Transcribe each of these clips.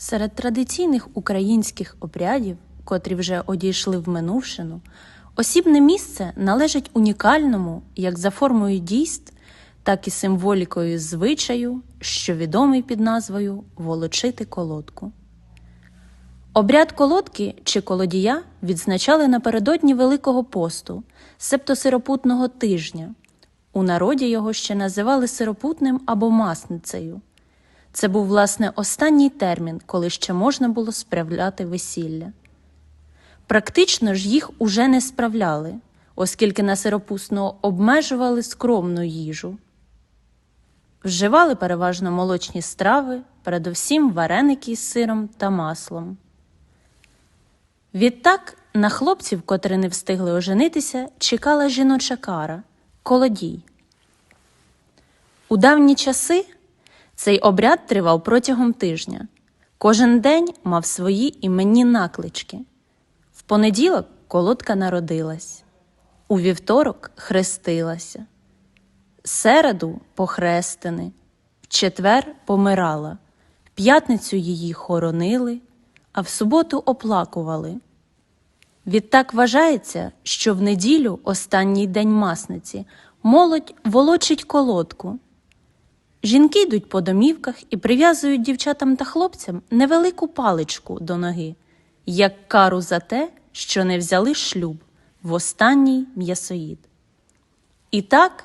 Серед традиційних українських обрядів, котрі вже одійшли в минувшину, осібне місце належить унікальному як за формою дійств, так і символікою звичаю, що відомий під назвою волочити колодку. Обряд колодки чи колодія відзначали напередодні Великого посту, себто сиропутного тижня. У народі його ще називали сиропутним або масницею. Це був, власне, останній термін, коли ще можна було справляти весілля. Практично ж їх уже не справляли, оскільки на сиропусного обмежували скромну їжу. Вживали переважно молочні страви, передовсім вареники з сиром та маслом. Відтак на хлопців, котрі не встигли оженитися, чекала жіноча кара колодій. У давні часи цей обряд тривав протягом тижня. Кожен день мав свої іменні наклички. В понеділок колодка народилась, у вівторок хрестилася, середу похрестини, в четвер помирала, в п'ятницю її хоронили, а в суботу оплакували. Відтак вважається, що в неділю, останній день масниці, молодь волочить колодку. Жінки йдуть по домівках і прив'язують дівчатам та хлопцям невелику паличку до ноги, як кару за те, що не взяли шлюб в останній м'ясоїд. І так,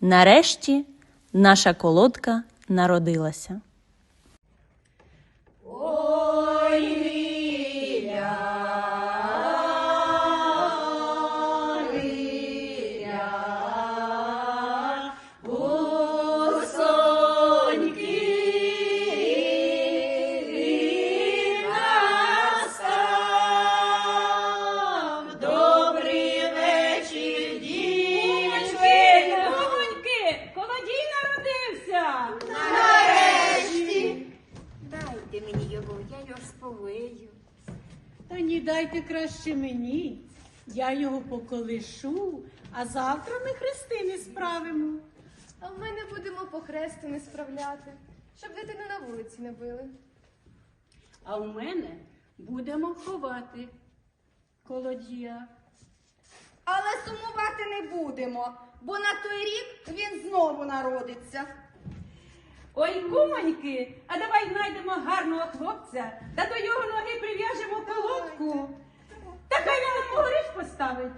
нарешті, наша колодка народилася. Його, сповию. Та ні, дайте краще мені. Я його поколишу, а завтра ми хрестини справимо. А в мене будемо похрестини справляти, щоб дитину на вулиці не били. А в мене будемо ховати колодія. Але сумувати не будемо, бо на той рік він знову народиться. Ой, кумоньки, а давай знайдемо гарного хлопця та до його ноги прив'яжемо колодку. Та хай він нам гориш поставить.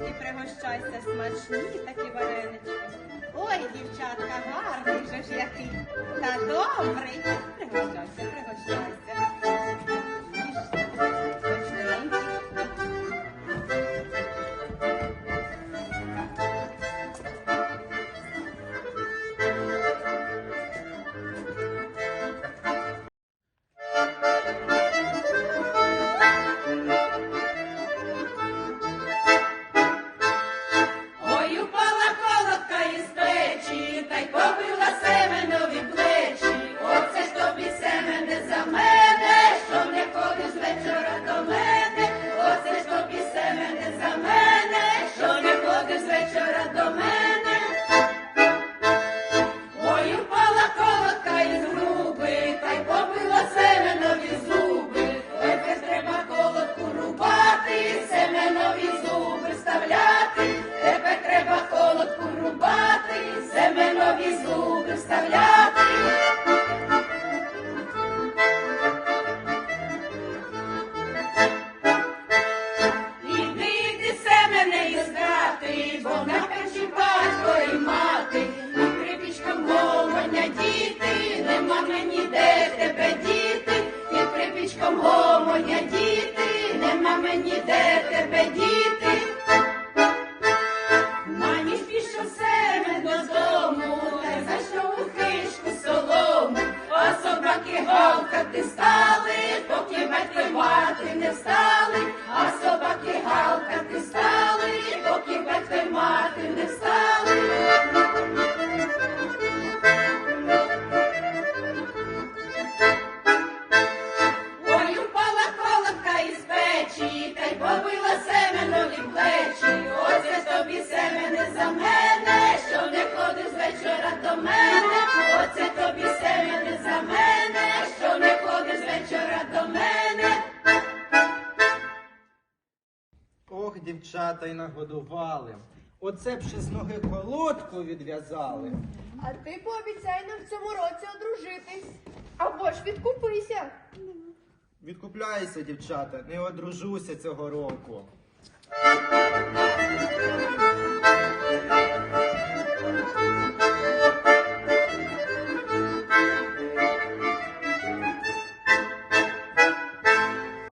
Варенички, пригощайся смачні такі варенички. Ой, дівчатка, гарний же ж який. Та добрий. Пригощайся. не стали, поки мертві мати не встали. Дівчата, й нагодували. Оце б ще з ноги колодку відв'язали. А ти пообіцяй нам в цьому році одружитись. Або ж відкупися. Відкупляйся, дівчата, не одружуся цього року.